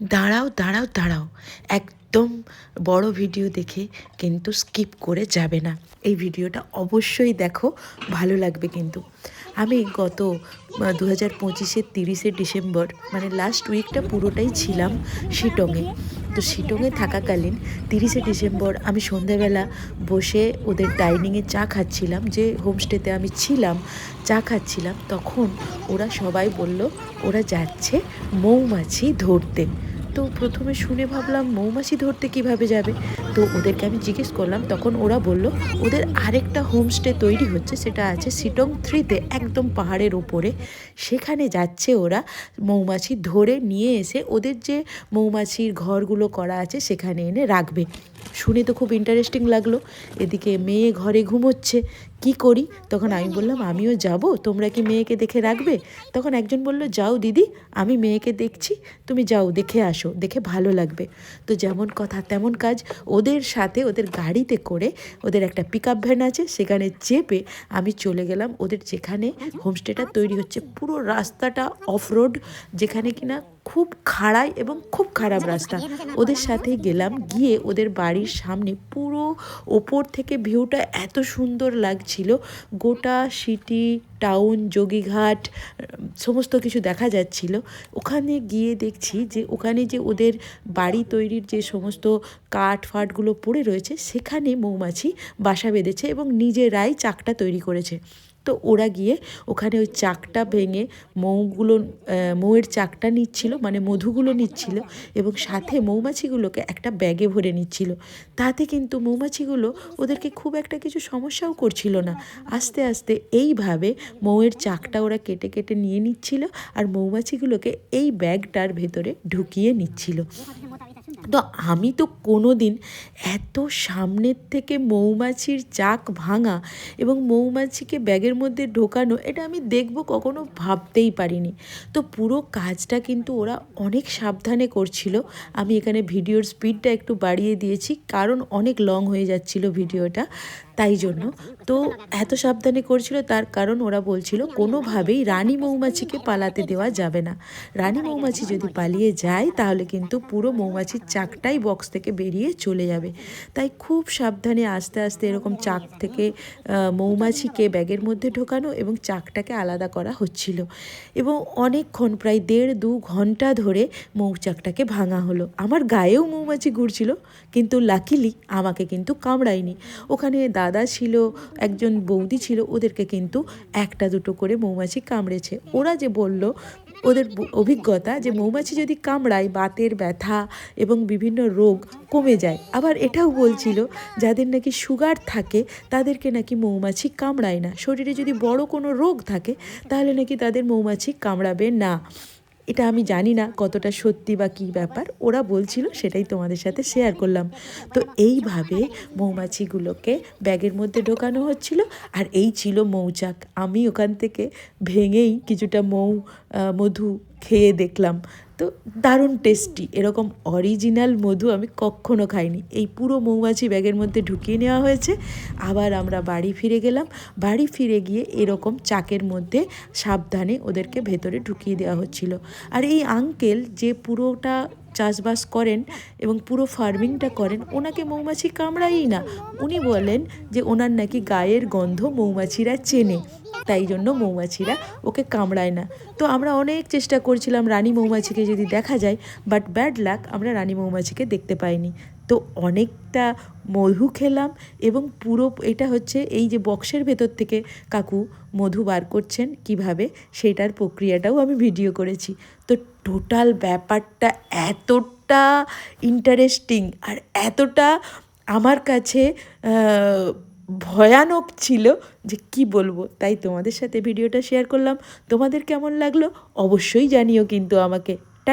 দাঁড়াও দাঁড়াও দাঁড়াও। একদম বড় ভিডিও দেখে কিন্তু স্কিপ করে যাবে না। এই ভিডিওটা অবশ্যই দেখো, ভালো লাগবে কিন্তু। আমি গত দু হাজার পঁচিশের তিরিশে ডিসেম্বর মানে লাস্ট উইকটা পুরোটাই ছিলাম শিটংয়ে তো শিটংয়ে থাকাকালীন তিরিশে ডিসেম্বর আমি সন্ধ্যাবেলা বসে ওদের ডাইনিংয়ে চা খাচ্ছিলাম, যে হোমস্টেতে আমি ছিলাম, চা খাচ্ছিলাম। তখন ওরা সবাই বলল, ওরা যাচ্ছে মৌমাছি ধরতে। তো প্রথমে শুনে ভাবলাম, মৌমাছি ধরতে কীভাবে যাবে? তো ওদেরকে আমি জিজ্ঞেস করলাম, তখন ওরা বলল, ওদের আরেকটা হোমস্টে তৈরি হচ্ছে, সেটা আছে সিটং থ্রিতে, একদম পাহাড়ের ওপরে। সেখানে যাচ্ছে ওরা মৌমাছি ধরে নিয়ে এসে ওদের যে মৌমাছির ঘরগুলো করা আছে, সেখানে এনে রাখবে। শুনে তো খুব ইন্টারেস্টিং লাগল। এদিকে মেয়ে ঘরে ঘুমোচ্ছে, কি করি? তখন আমি বললাম, আমিও যাব, তোমরা কি মেয়েকে দেখে রাখবে? তখন একজন বলল, যাও দিদি, আমি মেয়েকে দেখছি, তুমি যাও, দেখে আসো, দেখে ভালো লাগবে। তো যেমন কথা, তেমন কাজ। ওদের সাথে, ওদের গাড়িতে করে, ওদের একটা পিক আপ ভ্যান আছে, সেখানে চেপে আমি চলে গেলাম। ওদের যেখানে হোমস্টেটা তৈরি হচ্ছে, পুরো রাস্তাটা অফ রোড যেখানে কিনা খুব খাড়াই এবং খুব খারাপ রাস্তা। ওদের সাথে গেলাম গিয়ে ওদের বাড়ির সামনে পুরো ওপর থেকে ভিউটা এত সুন্দর লাগছিল। গোটা সিটি টাউন যোগীঘাট সমস্ত কিছু দেখা যাচ্ছিল। ওখানে গিয়ে দেখছি যে ওখানে যে ওদের বাড়ি তৈরির যে সমস্ত কাঠ ফাটগুলো পড়ে রয়েছে সেখানে মৌমাছি বাসা বেঁধেছে এবং নিজেরাই চাকটা তৈরি করেছে। তো ওরা গিয়ে ওখানে ওই চাকটা ভেঙে মৌগুলো মৌয়ের চাকটা নিচ্ছিল মানে মধুগুলো নিচ্ছিল এবং সাথে মৌমাছিগুলোকে একটা ব্যাগে ভরে নিচ্ছিল। তাতে কিন্তু মৌমাছিগুলো ওদেরকে খুব একটা কিছু সমস্যাও করছিল না। আস্তে আস্তে এইভাবে মৌয়ের চাকটা ওরা কেটে কেটে নিয়ে নিচ্ছিল আর মৌমাছিগুলোকে এই ব্যাগটার ভেতরে ঢুকিয়ে নিচ্ছিল। তো আমি তো কোনো দিন এত সামনের থেকে মৌমাছির চাক ভাঙা এবং মৌমাছিকে ব্যাগের মধ্যে ঢোকানো, এটা আমি দেখব কখনো ভাবতেই পারিনি। তো পুরো কাজটা কিন্তু ওরা অনেক সাবধানে করছিল। আমি এখানে ভিডিওর স্পিডটা একটু বাড়িয়ে দিয়েছি, কারণ অনেক লং হয়ে যাচ্ছিল ভিডিওটা। তাই জন্য। তো এত সাবধানে করছিল, তার কারণ ওরা বলছিল, কোনোভাবেই রানী মৌমাছিকে পালাতে দেওয়া যাবে না। রানী মৌমাছি যদি পালিয়ে যায়, তাহলে কিন্তু পুরো মৌমাছির চাকটাই বক্স থেকে বেরিয়ে চলে যাবে। তাই খুব সাবধানে আস্তে আস্তে এরকম চাক থেকে মৌমাছিকে ব্যাগের মধ্যে ঢোকানো এবং চাকটাকে আলাদা করা হচ্ছিল। এবং অনেকক্ষণ, প্রায় দেড় দু ঘণ্টা ধরে মৌচাকটাকে ভাঙা হলো। আমার গায়েও মৌমাছি ঘুরছিল, কিন্তু লাকিলি আমাকে কিন্তু কামড়ায়নি। ওখানে দাদা ছিল, একজন বৌদি ছিল, ওদেরকে কিন্তু একটা দুটো করে মৌমাছি কামড়েছে। ওরা যে বলল, ওদের অভিজ্ঞতা যে মৌমাছি যদি কামড়ায়, বাতের ব্যথা এবং বিভিন্ন রোগ কমে যায়। আবার এটাও বলছিল, যাদের নাকি সুগার থাকে, তাদেরকে নাকি মৌমাছি কামড়ায় না। শরীরে যদি বড় কোনো রোগ থাকে, তাহলে নাকি তাদের মৌমাছি কামড়াবে না। এটা আমি জানি না কতটা সত্যি বা কী ব্যাপার, ওরা বলছিল সেটাই তোমাদের সাথে শেয়ার করলাম। তো এইভাবে মৌমাছিগুলোকে ব্যাগের মধ্যে ঢোকানো হচ্ছিল আর এই ছিল মৌচাক। আমি ওখান থেকে ভেঙেই কিছুটা মৌ মধু খেয়ে দেখলাম। তো দারুণ টেস্টি এরকম অরিজিনাল মধু আমি কখনো খাইনি। এই পুরো মৌমাছি ব্যাগের মধ্যে ঢুকিয়ে নেওয়া হয়েছে। আবার আমরা বাড়ি ফিরে গেলাম। বাড়ি ফিরে গিয়ে এরকম চাকের মধ্যে সাবধানে ওদেরকে ভেতরে ঢুকিয়ে দেওয়া হচ্ছিল। আর এই আঙ্কেল যে পুরোটা চাষবাস করেন এবং পুরো ফার্মিংটা করেন, ওনাকে মৌমাছি কামড়াই না। উনি বলেন যে ওনার নাকি গায়ের গন্ধ মৌমাছিরা চেনে, তাই জন্য মৌমাছিরা ওকে কামড়ায় না। তো আমরা অনেক চেষ্টা করছিলাম রানী মৌমাছিকে যদি দেখা যায় বাট ব্যাড লাক আমরা রানী মৌমাছিকে দেখতে পাইনি। তো অনেকটা মধু খেলাম এবং পুরো এটা হচ্ছে এই যে বক্সের ভেতর থেকে কাকু মধু বার করছেন কীভাবে সেটার প্রক্রিয়াটাও আমি ভিডিও করেছি। তো টোটাল ব্যাপারটা এতটা ইন্টারেস্টিং আর এতটা আমার কাছে ভয়ানক ছিল যে কি বলব? তাই তোমাদের সাথে ভিডিওটা শেয়ার করলাম। তোমাদের কেমন লাগল? অবশ্যই জানিও কিন্তু আমাকে।